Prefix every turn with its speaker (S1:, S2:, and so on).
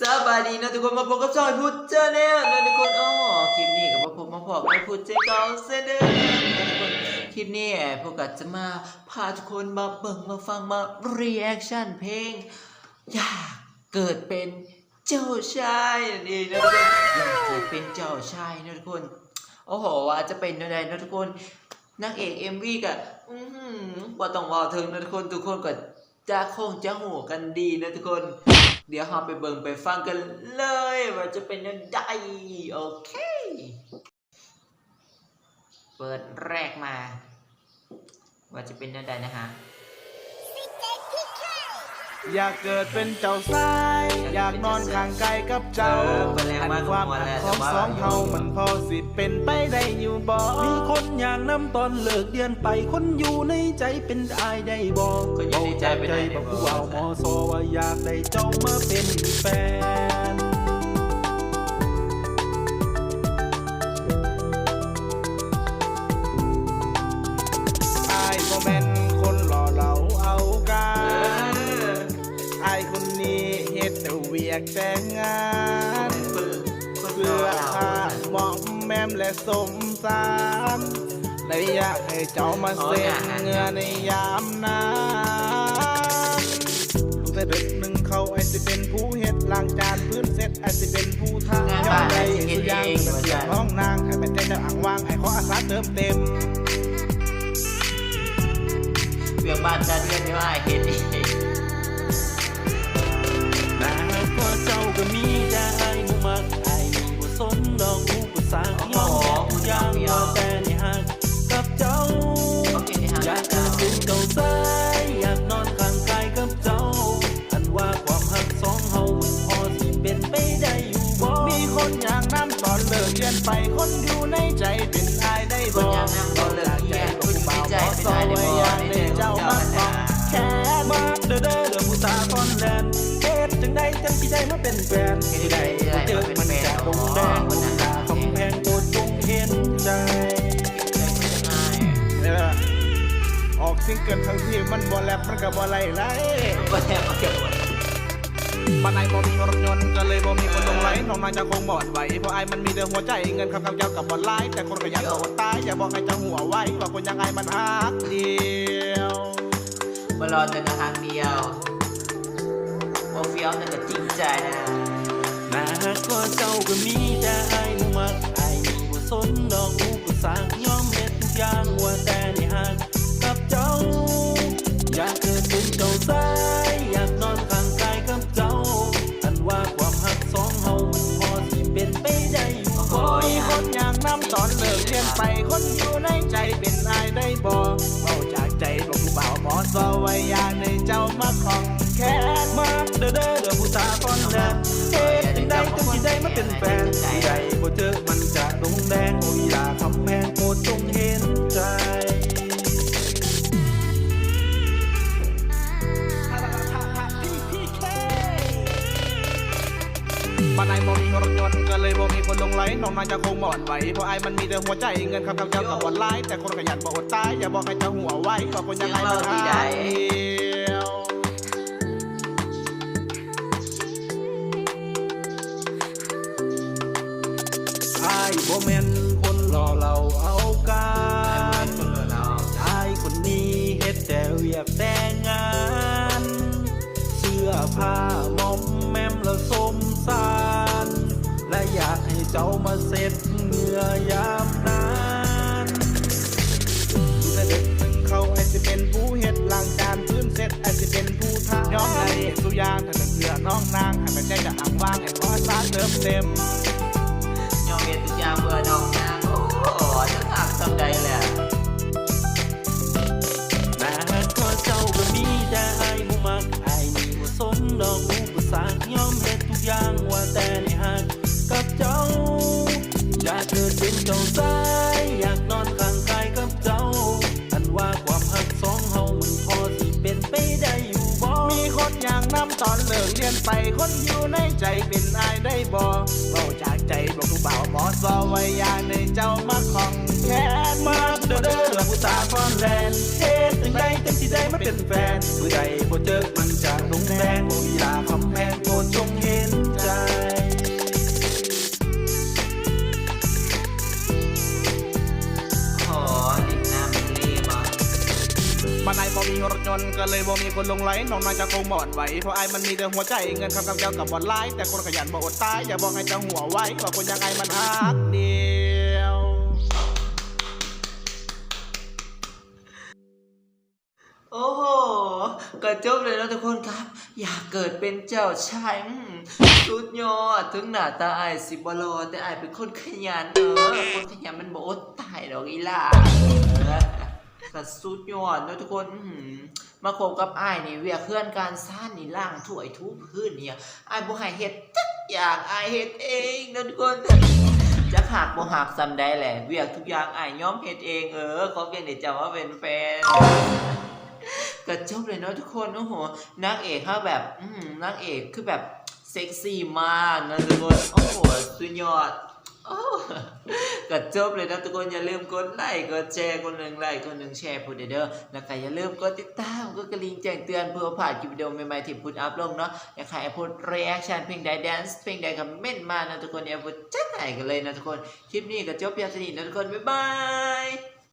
S1: สบายดีนะทุกคนมาพบกับจอยพุทธเจอเนี่ยนะทุกคนอ๋อคลิปนี้กับมาพบมาพบกับพุทธเจเกาเซเดอร์นะทุกคนคลิปนี้พวกกัจะมาพาทุกคนมาเบิ่งมาฟังมารีแอคชั่นเพลงอยากเกิดเป็นเจ้าชายนั่นเองนะทุกคนอยากเกิดเป็นเจ้าชายนะทุกคนโอ้โหว่าจะเป็นยังไงนะทุกคนนางเอกเอ็มวีก็อือหือว่าต้องว่าถึงนะทุกคนทุกคนก็จะคงจะหูกันดีนะทุกคน เดี๋ยวเราไปเบิ่งไปฟังกันเลย ว่าจะเป็นยังไงโอเค เปิดแรกมา ว่าจะเป็นยังไงนะฮะ
S2: อยากเกิดเป็นเจ้าชาย อยากนอนข้างกายกับเจ้า
S1: เออเป็นแรงมาก
S2: ความ
S1: กว่า
S2: หัก
S1: แล้ว
S2: ของ
S1: แต่ว่า
S2: สองเฮามันพอสิเป็นไปได้อยู่บ่
S3: มีคนอย่างน้ำตอนเลิกเดือนไปคนอยู่ในใจเป็นอายได้บอก
S1: คนอยู่ในใจเป็นอายได้
S3: บอก
S1: บ่
S3: ผู้เอาหมอโซว่าอยากได้เจ้ามาเป็นแฟน
S2: กแต่งงานเพื่อ
S1: เรา
S2: หาหมอมแมมและสมสารและอยากให้เจ้ามาเซ็นเงื่อในยามนั้นลูกแต่เด็กหนึ่งเขาไอสิเป็นผู้เฮ็ดล้างจานพื้นเซ็ตไอสิเป็นผู้ทาง
S1: งาน
S2: เจ้า
S1: บ้าน
S2: ใด
S1: ไอ้สิเฮ็
S2: สุ
S1: ด
S2: ยาง
S1: เป็
S2: นเสียงห้องนางให้เป็นเจ้าอ่างว่างไอขออาสาเติมเต็ม
S1: เวียงบ้านจะเรียนไม่ว่าเห็น เอง
S3: นะก็เจ้าก็มีแต่ไอายมุมักไอายมีบ่สนดอกอุปสรรคยอมแพ้ทุกอย่างว่าแต่ในหักกับเจ้า
S1: เขาเก่งในทาง
S3: อยาก
S1: จ้า
S3: เกิดเป็นเจ้ายอยากนอนข้างกายกับเจ้า อันว่าความหักสองเฮาพอสิเป็นไปได้อยู่บ่
S2: มีคนอย่างน้ำตอนเลิกเรียนไปคนอยู่ในใจเป็นอายได้บ่
S1: นอยางนั้นก็เลิกเรียนคนอยู่ในใจเป็นอายได้บ่เจ้ามาสอง
S2: แค่
S3: มาเด้อเด้อเด้อผู้สาวคนแลน งใดจังสิได้มาเป็นแฟนสิได้บ่เจอมันจะดงแดงมันจะคำแพงโปรดจงเห็นใจ
S2: เนี่ยล่ะออกซิงเกิลทั้งที่มันบ่แลบมันก็บ่ไหลไหล
S1: ก็แทบมาเกิด
S2: บ้านไอ้บ่มีรถยนต์ก็เลยบ่มีคนลงไหลน้องนายจะคงบ่อนไหวเพราะไอ้มันมีแต่หัวใจเงินคำคำเจ้ากับบ่หลายแต่คนก็อยากโดดตายอย่าบอกให้เจ้าหัวไว้ว่าคนอยังไงมันฮักเดียว
S1: มารอแต่ทางเดียว โอเฟียวนั่นก็จริงใจนะ
S3: นะก็เจ้าก็มีแต่ไอายมุมักไอายมีบ่สนดอกอุปสรรคยอมเฮ็ดทุกอย่างว่าแต่ในหักกับเจ้า อยากเกิดเป็นเจ้าชายอยากนอนข้างกายกับเจ้า อันว่าความหักสองเฮามันพอสิเป็นไปได้อยู่บ่
S2: มีคนอย่างน้ำตอนเลิกเรียนไปคนอยู่ในใจเป็นอายได้บ่เมาจากใจบอกผู้บ่าวหมอสอไว้อยากในเจ้ามาของ แฟ
S3: นสิได้บ่เจอมันจะดงแดงโอ้ยลาคำแพงโปรดจงเห็นใจ
S2: บ้านไอ้บ่มีรถยนต์ก็เลยบ่มีคนลงไหลน้องนายจะคงบ่อนไหวเพราะไอ้มันมีแต่หัวใจเงินคำคำเจ้ากับบ่หลายแต่คนขยันบ่อดตายอย่าบอกให้เจ้าหัวไว้ว่าคนยังไงมันหาา
S3: ยบ่แม่นคนหล่อเราเอาการ
S1: คนเรา
S3: อายคนนี้เฮ็ดแต่เวียกแต่งาน เสื้อผ้ามอมแมมแล้วสมสาร และอยากให้เจ้ามาเซ็ดเหงื่อยามนาน
S2: ดูแต่เด็กหนึ่งเขาไอสิเป็นผู้เฮ็ดล้างจานพื้นเซ็ตไอสิเป็นผู้ทาย้อมไอ้สุยางถ้าเป็นเพื่อน้องนางให้เป็นใจจะอ่างว่างไอ้ขอสารเติมเต็ม
S1: อย่าง
S3: ว่าแต่ในหักกับเจ้า อยากเกิดเป็นเจ้าชายอยากนอนข้างกายกับเจ้า อันว่าความหักสองเฮามันพอสิเป็นไปได้อยู่บ่
S2: มีคนอย่างน้ำตอนเลิกเรียนไปคนอยู่ในใจเป็นอายได้บ่เบาจากใจบอกทุกเบาวหมอสอไว้อยาในเจ้ามาของแค่น
S3: มาเด้อเด้อเด้อผู้สาวคอนแลนเฮ็ดจังใดจังสิได้มาเป็นแฟนมื้อใดบ่เจอมันจะดงแดงโอ้ยลาคำ
S2: คนลงไหลน้องนายจะคงหมอนไหวเพราะไอ้มันมีแต่หัวใจเงินคำคำเจ้ากับบอลไลแต่คนขยันบอกอดตายอย่าบอกให้จ้าหัวไว้ว่าคนอยังไงมันฮักเดียว
S1: โอ้โหก็จบเลยนะทุกคนครับ อยากเกิดเป็นเจ้าชายสุดยอดถึงหน้าตาไอายสิบรอแต่ไอายเป็นคนขยันเออคนขยันมันบอดตายดอกอีล่า เออก็สุดยอดนะทุกคนอืมาคบกับไอ้นี่เวียเคลื่อนการซ่านนี่ล่างถ้วยทุบพื้นเนี่ยไอ้บ่ให้เฮ็ดจักอย่างไอ้เฮ็ดเองนะทุกคนจะหักบ่หักซำได้แหละเวียกทุกอย่างไอ้ยยอมเฮ็ดเองเออขอเพียงแต่เจะว่าเป็นแฟนก็จบเลยเนาะทุกคนโอ้โหนางเอกเขาแบบอืมนางเอกคือแบบเซ็กซี่มากนะทุกคนโอ้โหสุดยอดโอ้ ก็จบเลยนะทุกคนอย่าลืมกดไลค์กดแชร์คนหนึ่งไลค์คนหนึ่งแชร์พูดเด้อแล้วก็อย่าลืมกดติดตามกดกระลิ่งแจ้งเตือนเพื่อผ่านคลิปวิดีโอใหม่ๆที่พูดอัพลงเนาะอยากให้พูดรีแอคชั่นเพลงใดแดนซ์เพลงใดคอมเมนต์มานะทุกคนอย่าพูดจัดไหนกันเลยนะทุกคนคลิปนี้ก็จบเพียงเท่านี้นะทุกคนบ๊ายบาย